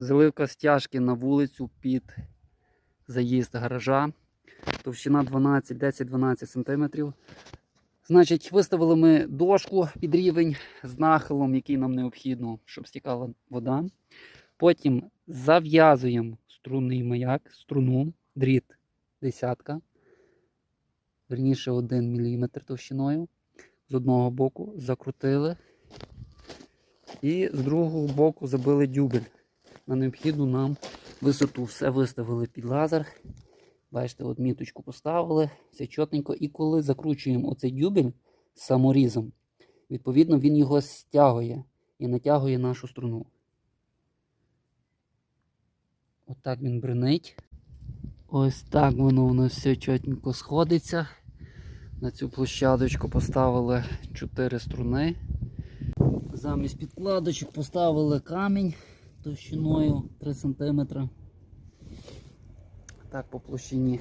Заливка стяжки на вулицю під заїзд гаража. Товщина 12, 10-12 см. Значить, виставили ми дошку під рівень з нахилом, який нам необхідно, щоб стікала вода. Потім зав'язуємо струнний маяк, струну, дріт десятка, верніше 1 мм товщиною. З одного боку закрутили. І з другого боку забили дюбель на необхідну нам висоту. Все виставили під лазер. Бачите, от міточку поставили, все чотненько. І коли закручуємо оцей дюбель саморізом, відповідно він його стягує і натягує нашу струну. Отак він бренить. Ось так воно воно все чотненько сходиться. На цю площадочку поставили 4 струни. Замість підкладочок поставили камінь товщиною 3 см. Так по площині